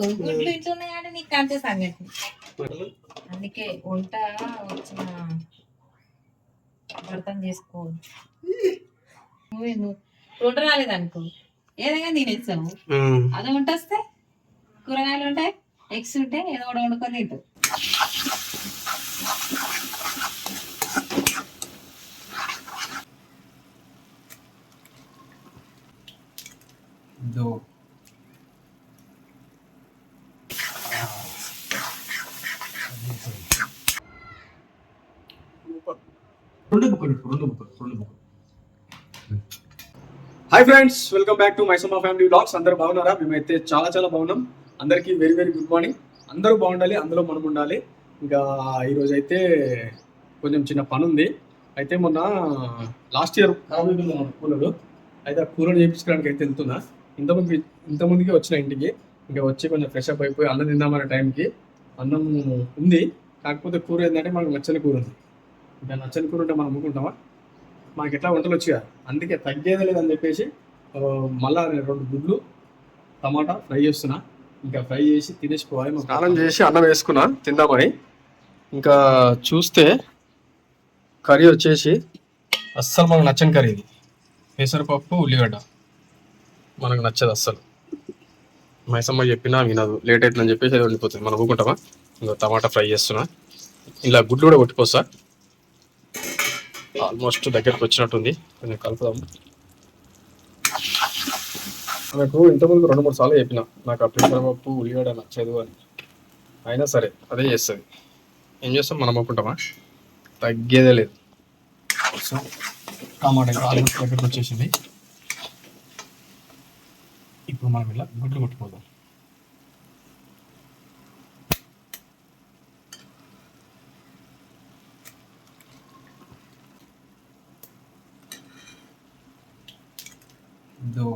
గుడ్లు ఇంట్లో ఉన్నాయంటే నీకు అంతే సంగతి. అందుకే వంట వచ్చిన అర్థం చేసుకో. నువ్వే నువ్వు వంట రాలేదనుకో. ఏదైనా తినేస్తావు. అదే వంట వస్తే కూరగాయలు ఉంటాయి ఎగ్స్ ఉంటాయి ఏదో ఒకటి వండుకొని తింటావు. దో రెండు బుక్కులు రెండు బుక్కులు రెండు బుక్కులు hi friends welcome back to Maisamma family vlogs అందరూ బాగున్నారా? మేమైతే చాలా చాలా బాగున్నాం. అందరికీ వెరీ వెరీ గుడ్ మార్నింగ్ అందరూ బాగుండాలి అందులో మనం ఉండాలి. ఇంకా ఈరోజు అయితే కొంచెం చిన్న పని ఉంది అయితే మొన్న లాస్ట్ ఇయర్ ఖరాబ్ కూలరు. అయితే ఆ కూలర్ చేయించుకోవడానికి అయితే వెళ్తున్నా. ఇంతమంది ఇంతమందికి వచ్చిన ఇంటికి. ఇంకా వచ్చి కొంచెం ఫ్రెష్ అప్ అయిపోయి అన్నం తిందామనే టైంకి అన్నం ఉంది. కాకపోతే కూర ఏంటంటే మనకు నచ్చని కూర ఉంది. ఇంకా నచ్చని కూర ఉంటే మనం అమ్ముకుంటామా మనకి ఎట్లా వంటలు వచ్చాయా? అందుకే తగ్గేదే లేదని చెప్పేసి మళ్ళా రెండు గుడ్లు టమాటా ఫ్రై చేస్తున్నా. ఇంకా ఫ్రై చేసి తినేసిపోవాలి స్నానం చేసి అన్నం వేసుకున్నా తిందామని. ఇంకా చూస్తే కర్రీ వచ్చేసి అస్సలు మనకు నచ్చని కర్రీ ఇది. పెసరపప్పు ఉల్లిగడ్డ. మనకు నచ్చదు అస్సలు. మైసమ్మ చెప్పినా వినదు. లేట్ అవుతుందని చెప్పేసి అది వండిపోతుంది. మనం ఊకుంటామా ఇంకా టమాటా ఫ్రై చేస్తున్నా. ఇలా గుడ్లు కూడా కొట్టిపోస్తా ఆల్మోస్ట్ దగ్గరకు వచ్చినట్టుంది. కొంచెం కలుపుదాం. నాకు ఇంతకుముందు రెండు మూడు సార్లు చెప్పిన నాకు ఆ పెసరపప్పు ఉల్లిగడ్డ నచ్చదు అని. అయినా సరే అదే చేస్తుంది. ఏం చేస్తాం? మనం అనుకుంటామా తగ్గేదే లేదు. సో టమాటా ఆల్మోస్ట్ దగ్గరకు వచ్చేసింది. ఇప్పుడు మనం ఇలా గుడ్లు కొట్టుకోదాం దో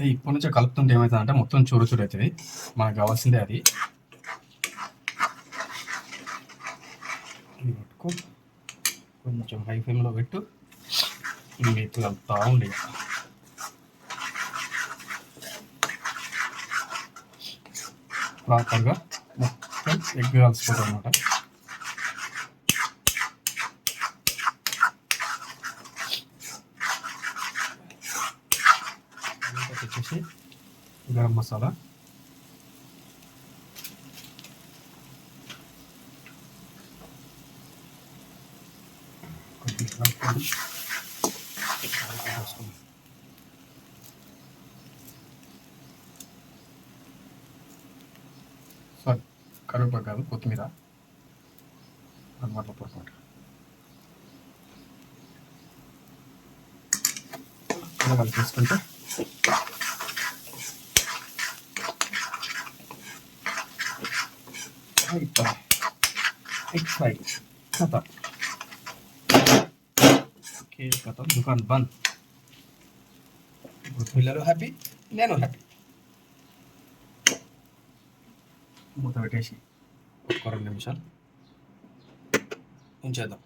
అయితే ఇప్పటి నుంచే కలుపుతుంటే ఏమవుతుందంటే మొత్తం చూరు చూరు అవుతుంది. మనకు కావాల్సిందే అది. కొంచెం హై ఫ్లేమ్లో పెట్టు. మీకు కలుపుతా ఉండి ప్రాపర్గా మొత్తం ఎగ్ కలిసిపోతుంది అనమాట వచ్చేసి గరం మసాలా. కొద్దిగా సారీ కరివేపాకు కాదు కొత్తిమీర అందుబాటులో పొరపాటు ఇలా కలిపేసుకుంటే దుకాన్ బంద్ ఇప్పుడు పిల్లలు హ్యాపీ నేను హ్యాపీ మూత పెట్టేసి ఒక రెండు నిమిషాలు ఉంచేద్దాం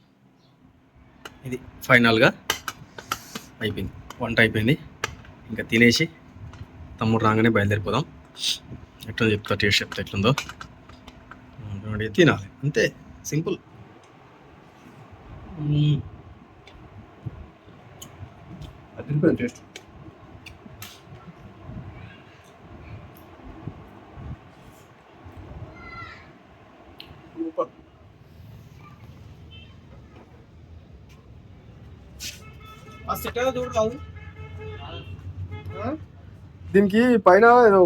ఇది ఫైనల్గా అయిపోయింది. వంట అయిపోయింది. ఇంకా తినేసి తమ్ముడు రాగానే బయలుదేరిపోదాం. ఎట్లా చెప్తా టేస్ట్ చెప్తా ఎట్లుందో? చూడండి తినాలి. అంతే. సింపుల్. అది టేస్ట్. దీనికి పైన ఏదో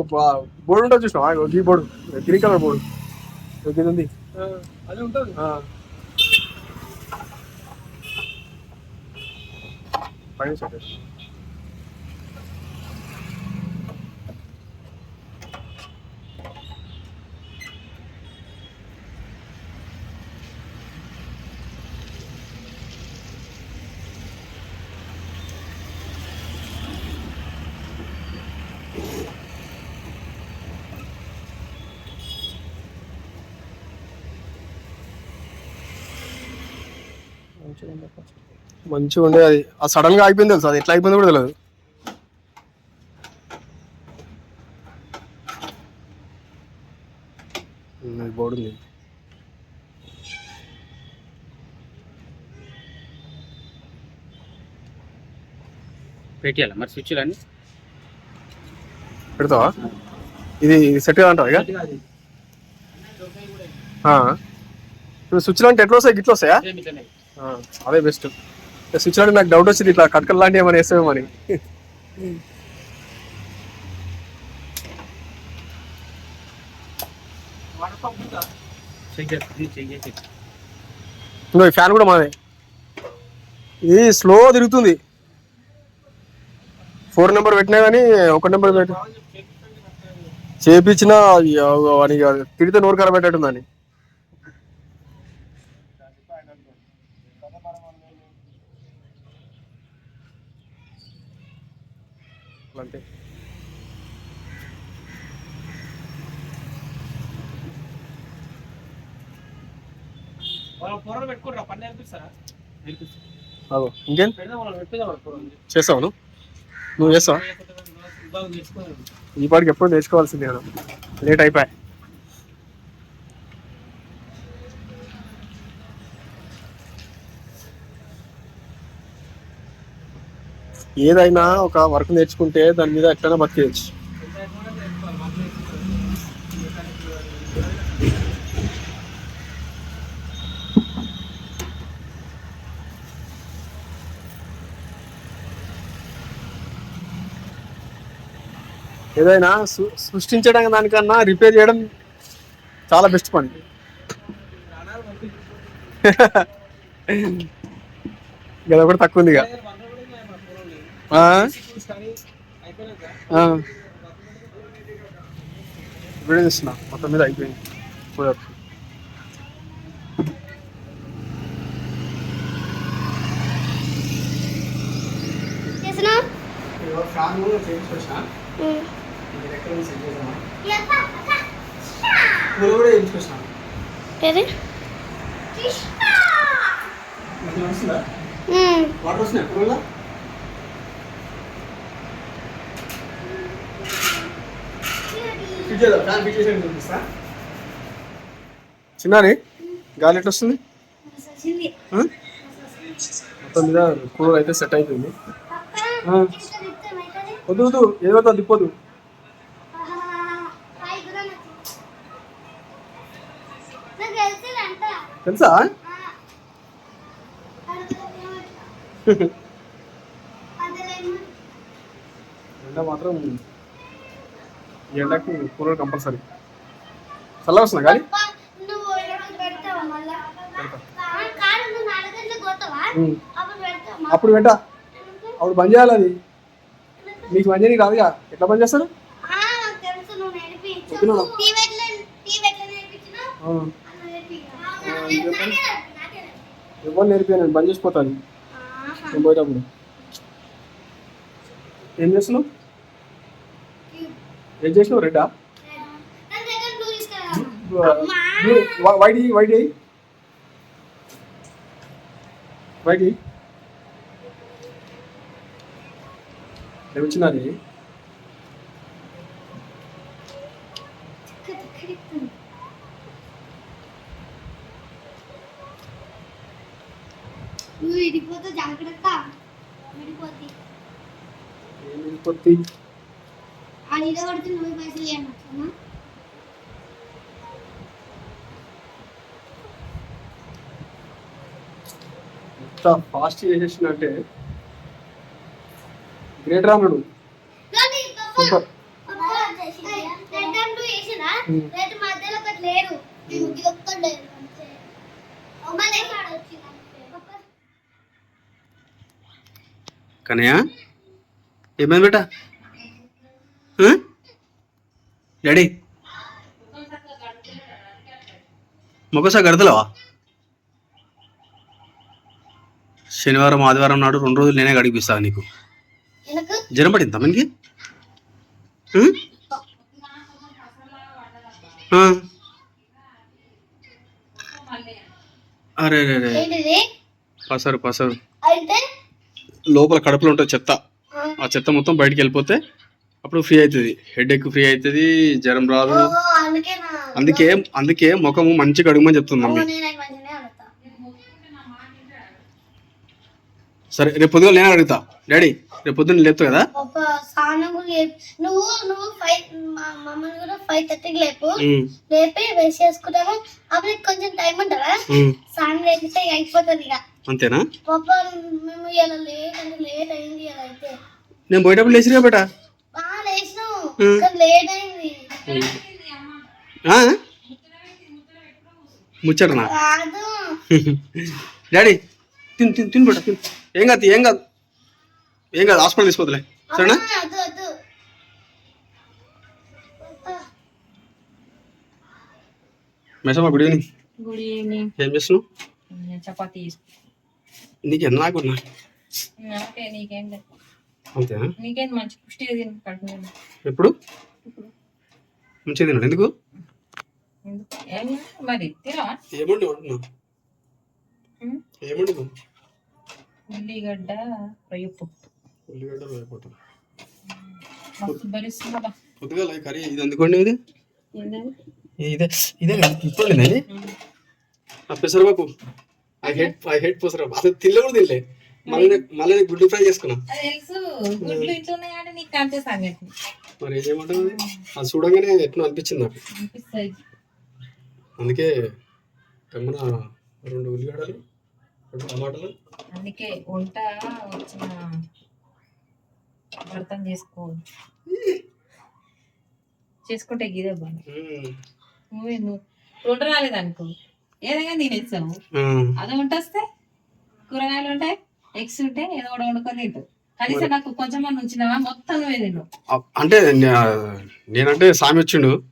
బోర్డు ఉంటుంది చూసినా ఈ బోర్డు గ్రీన్ కలర్ బోర్డు. ఇది ఉంది అది ఉంటుంది. పైన మంచిగా ఉంది కొంచెం. మంచిగా ఉండే అది. ఆ సడన్గా అయిపోయింది తెలుసు? అది ఎట్లా అయిపోయిందో కూడా తెలియదు బోర్డు ఉంది. పెట్టాలి మరి స్విచ్లు అన్ని? పెడతావా? ఇది సెట్ కాదంటావా ఇక? ఆ. ఇప్పుడు స్విచ్ అంటే ఎట్లా వస్తాయి? గిట్ల వస్తాయా? అదే బెస్ట్ స్విచ్ అంటే నాకు డౌట్ వచ్చింది ఇట్లా కట్కల్ లాంటివి ఏమైనా వేస్తామని చెక్ ఫ్యాన్ కూడా మాదే. ఇది స్లో తిరుగుతుంది. ఫోర్ నెంబర్ పెట్టినా కానీ ఒక నెంబర్ పెట్టి చేపించినా అది తిరిగితే నోరు ఖరాబ్ పెట్టేట్టుందని అంతే పొరలు పెట్టుకుంటారా పని నేర్పిస్తారా అదో ఇంకేం? చేస్తావు నువ్వు? నువ్వు చేస్తావా? ఈ పాటికి ఎప్పుడు నేర్చుకోవాల్సిందే కదా. లేట్ అయిపోయా. ఏదైనా ఒక వర్క్ నేర్చుకుంటే దాని మీద ఎట్లైనా బతికేయచ్చు. ఏదైనా సృష్టించడం దానికన్నా రిపేర్ చేయడం చాలా బెస్ట్ పని. ఇది ఒకటి తక్కువ ఉంది ఇక ఆ? ఆ. వీడియో తీస్తున్నా. మొత్తం మీద అయిపోయింది. ఫ్యాన్ కూడా చేయించుకొచ్చిన. ఏది? వాటర్ వస్తున్నాయి? చిన్నారి గాలి ఎట్లా వస్తుంది? మొత్తం మీద కూలర్ అయితే సెట్ అయిపోయింది. వద్దు వద్దు. ఏదో ఒకటి తెలుసా? ఎండ మాత్రం ఈ ఎండకు కూలర్ కంపల్సరీ. చల్ల. అప్పుడు పెడతావా? అప్పుడు వెంట అప్పుడు బంద్ చేయాలి అది. మీకు బంద్ చేయడానికి రాదుగా. ఎట్లా బంద్ చేస్తారు? ఎవరు నేర్పియాను బంద్ చేసిపోతాను. నేను పోయేటప్పుడు. ఏం చేస్తున్నావు? ఏం చేసినావు రెడ్డా? బ్లూ తీసుకురా. వైట్ వైట్ వైట్ వచ్చినది నువ్వు ఇవ్వను ఎంత ఫాస్ట్ చేసేసినంటే గ్రేటర్ అన్నాడు. Super um. ఏమైంది బేటా? డాడీ. మొక్కసారి గడతలేవా శనివారం ఆదివారం నాడు రెండు రోజులు నేనే గడిపిస్తాను నీకు. జ్వరం పడిందా మనకి? అరే ఏంటిది? పసరు పసరు. లోపల కడుపులో ఉంటుంది చెత్త. ఆ, చెత్త మొత్తం బయటికి వెళ్ళిపోతే అప్పుడు ఫ్రీ అవుతుంది. హెడ్ ఎక్ ఫ్రీ అవుతుంది జ్వరం రాదు. అందుకే అందుకే ముఖము మంచిగా అడుగుమని చెప్తుంది మమ్మీ. సరే రేపు పొద్దుగా నేను అడుగుతా. డాడీ రేపు పొద్దున్న లేపుతా కదా? నువ్వు నువ్వు ఫైవ్ మా మమ్మల్ని కూడా ఫైవ్ థర్టీకి లేపు. లేపి చేసుకుంటాము అప్పుడు కొంచెం టైం ఉంటుందా. స్నానం అయిపోతుంది ఇక. అంతేనా? పాప మేము ఇలా లేట్ అంటే లేట్ అయింది ఇలా అయితే. నేను పోయేటప్పుడు లేచిగా బేట? ముచ్చటనా? డాడీ తిన్ తిన్ తిన్ బేట తిన్. ఏం కాదు ఏం కాదు. ఏం కాదు హాస్పిటల్ తీసుకోవద్దులే సరేనా? Maisamma good evening good evening ఏం చేస్తున్నావు? చపాతీ నీకు ఎన్న నాకున్నా నాకే నీకేం లేదు. అంతేనా? నీకేం మంచి పుష్టిగా తిని ఎప్పుడు? మంచిగా తిన్నాడు. ఎందుకు. మరి తినవా? ఏమండి. ఏమండి ఉల్లిగడ్డ రొయ్య పప్పు ఉల్లిగడ్డ మస్తు భరిస్తుందా పొద్దుగా కర్రీ. ఇది అందుకోండి ఇది? ఇదే ఇదే ఇప్పుడు పెసరబాకు ఐ హేట్ ఐ హేట్ పెసరబాకు అసలు తినలే కూడా తినలే. మళ్ళీ మళ్ళీ గుడ్డు ఫ్రై చేసుకున్నా. తెలుసు. గుడ్లు ఇంట్లో ఉన్నాయి కానీ నీకు అంతే సంగతి మరి ఏం చేయమంటావు అది? చూడంగానే ఎట్లా అనిపించింది నాకు. అందుకే కమ్మన రెండు ఉల్లిగడ్డలు రెండు టమాటాలు. అందుకే వంట వచ్చిన అర్థం చేసుకో చేసుకుంటే గిదే బాగా. నువ్వే నువ్వు వంట రాలేదనుకో. ఏదైనా తినేస్తావు. ఆ, అది వంట వస్తే కూరగాయలు ఉంటాయి? ఎగ్స్ ఉంటాయి ఏదో ఒకటి వండుకొని తింటావు. కనీసం నాకు కొంచెం మంది ఉంచినావా మొత్తం నువ్వే అ- అంటే నేనంటే సామి వచ్చిండు.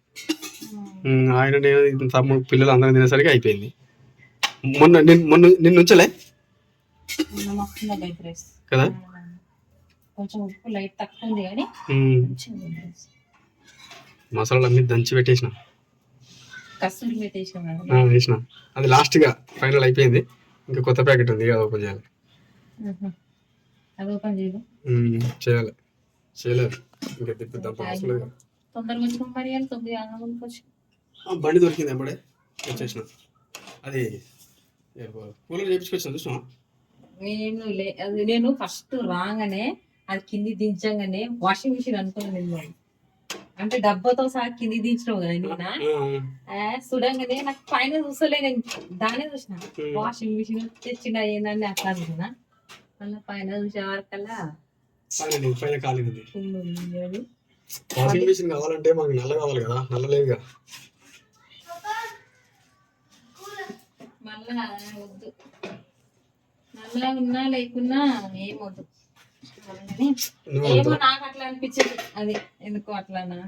ఆయన నేను తమ్ముడు పిల్లలు అందరం తినేసరికి అయిపోయింది. మొన్న మొన్న నిన్న ఉంచలే? కదా? కొంచెం ఉప్పు లైట్ తక్కువ ఉంది కానీ మ్మ్. మంచిగా ఉంది రైస్. మసాలాలు అన్ని దంచి పెట్టేసిన. కస్తూరి అది లాస్ట్గా ఫైనల్ అయిపోయింది. ఇంకా కొత్త ప్యాకెట్ ఉంది ఓపెన్ చేయాలి. అది ఓపెన్ చేయదు మ్మ్, చేయాలి. చేయలేదు ఇంకా తిప్పిద్దాం అవసరం లేదు. తొందరగా వచ్చిన మరి తొమ్మిది ఆనందంకి వచ్చి ఆ, బండి దొరికింది అప్పుడే. వచ్చేసిన. అది కూలర్ చేయించుకొచ్చిన చూసినా నేను లే అది నేను ఫస్ట్ రాగానే అది కింది దించగానే వాషింగ్ మిషన్ అనుకున్నాను నేను అంటే డబ్బాతో సహా కింది దించినావు కదా నేనా చూడంగానే నాకు పైన చూస్తలే నేను దానే చూసిన. వాషింగ్ మిషన్ తెచ్చిన ఏందని అట్లా అనుకున్నా మళ్ళీ పైన పైన పైన. వాషింగ్ మిషన్ కావాలంటే మనకు నల్ల కావాలి కదా నల్ల లేదుగా మళ్ళా వద్దు. మళ్ళా ఉన్నా లేకున్నా ఏం వద్దు. ఏమో. నాకు అట్లా అనిపించదు. అది ఎందుకు అట్లానా?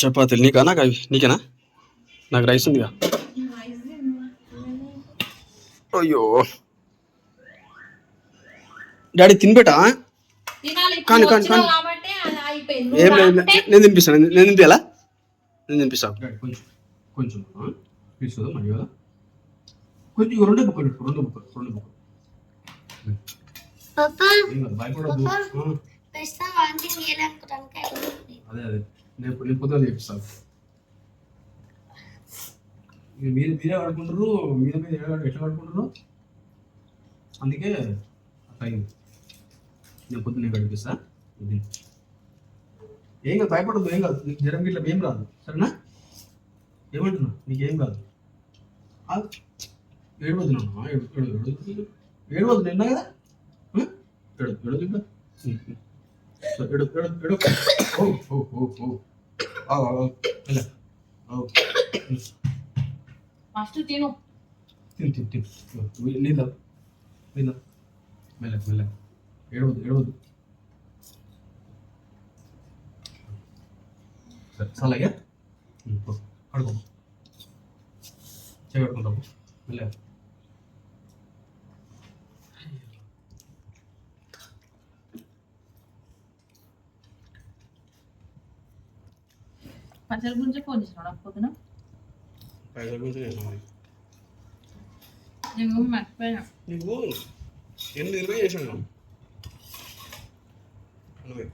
చపాతీలు నీకా? నాకు అవి? నీకేనా? నాకు రైస్ ఉందిగా. అయ్యో. డాడీ తినిపెట్టా? తినాలి కానీ, కానీ, కానీ. ఏం లేదు నేను తినిపిస్తాను నేను తినిపించాలా నేను తినిపిస్తాను కొంచెం కొంచెం తీసుకుందాం మరి కదా? కొంచెం ఇగో రెండే బుక్కలు రెండు బుక్కలు రెండు బుక్కలు. అదే అదే. నేను నేను పొద్దున చేపిస్తాను మీరు మీరే పడుకుంటారు మీద మీద ఎట్లా పడుకుంటారు అందుకే అట్లా నేను పొద్దున్నే గడిపిస్తా ఇది. ఏం కాదు భయపడద్దు ఏం కాదు. నీకు జ్వరం గిట్ల ఏం రాదు. సరేనా? ఏమంటున్నా నీకేం కాదు. ఏడవద్దు నాన్న ఏడు ఏడు ఏడవద్దు నిన్న కదా? ఆ? ఏడు ఏడు ఇంకా ఏడు. ఏడు ఏడు ఓ ఓ ఓ ఓ. ఆ, ఆ, ఆ. ఇలా. ఓ. ఫస్ట్ తిను. తిను తిను తిను. నీళ్ళ నీళ్ళ మెల్ల మెల్ల ఏడవద్దు ఏడవద్దు. అలాగే పడుకో. చేయబడుకుంటాము మెల్ల పచ్చడి గురించి ఫోన్ చేసినాడు పొద్దున పైసల నేను మర్చిపోయినా నీకు ఎనిమిది ఇరవై చేసాను నువ్వే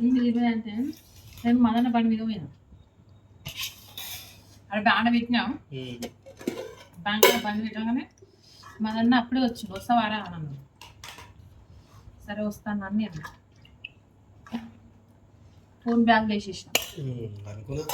ఎనిమిది ఇరవై అంటే నేను మదన బండి మీద పోయినా అక్కడ బాగా పెట్టినాం. బ్యాంకులో బండి పెట్టగానే మదన్న అప్పుడే వచ్చింది వస్తావారా అని అన్నాడు సరే వస్తాను అని నేను ఫోన్ బ్యాగ్ వేసేసిన అనుకున్నా